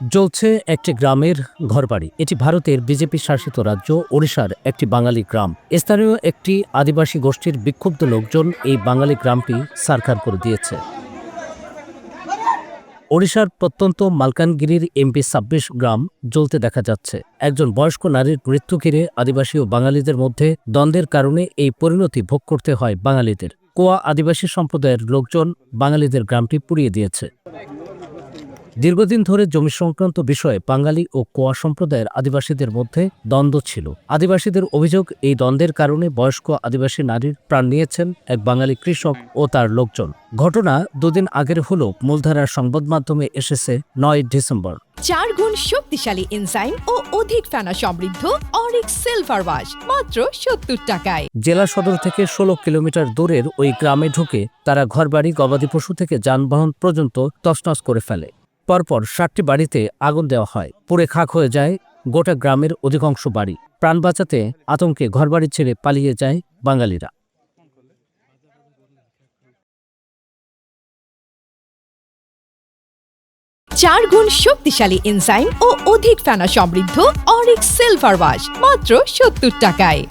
জ্বলছে একটি গ্রামের ঘরবাড়ি। এটি ভারতের বিজেপি শাসিত রাজ্য, ওড়িশার একটি বাঙালি গ্রাম। স্থানীয় একটি আদিবাসী গোষ্ঠীর বিক্ষুব্ধ লোকজন এই বাঙালি গ্রামটি সারখার করে দিয়েছে। ওড়িশার প্রত্যন্ত মালকানগিরির এমপি ছাব্বিশ গ্রাম জ্বলতে দেখা যাচ্ছে। একজন বয়স্ক নারীর মৃত্যু ঘিরে আদিবাসী ও বাঙালিদের মধ্যে দ্বন্দ্বের কারণে এই পরিণতি ভোগ করতে হয় বাঙালিদের। কোয়া আদিবাসী সম্প্রদায়ের লোকজন বাঙালিদের গ্রামটি পুড়িয়ে দিয়েছে। দীর্ঘদিন ধরে জমি সংক্রান্ত বিষয়ে বাঙালি ও কোয়া সম্প্রদায়ের আদিবাসীদের মধ্যে দ্বন্দ্ব ছিল। আদিবাসীদের অভিযোগ এই দ্বন্দ্বের কারণে বয়স্ক আদিবাসী নারীর প্রাণ নিয়েছেন এক বাঙালি কৃষক ও তার লোকজন। ঘটনা দুদিন আগের হলেও মূলধারার সংবাদ মাধ্যমে এসেছে নয় ডিসেম্বর। চার গুণ শক্তিশালী এনজাইম ও অধিক ফেনা সমৃদ্ধ অরিক সিলভার ওয়াশ মাত্র সত্তর টাকায়। জেলা সদর থেকে ষোলো কিলোমিটার দূরের ওই গ্রামে ঢুকে তারা ঘরবাড়ি গবাদি পশু থেকে যানবাহন পর্যন্ত তছনছ করে ফেলে। পরপর ষাটটি বাড়িতে আগুন দেওয়া হয়। পুড়ে খাক হয়ে যায় গোটা গ্রামের অধিকাংশ বাড়ি। প্রাণ বাঁচাতে আতঙ্কে ঘরবাড়ি ছেড়ে পালিয়ে যায় বাঙালিরা। চার গুণ শক্তিশালী এনজাইম ও অধিক ফেনা সমৃদ্ধ অরিক সিলভার ওয়াশ, মাত্র সত্তর টাকায়।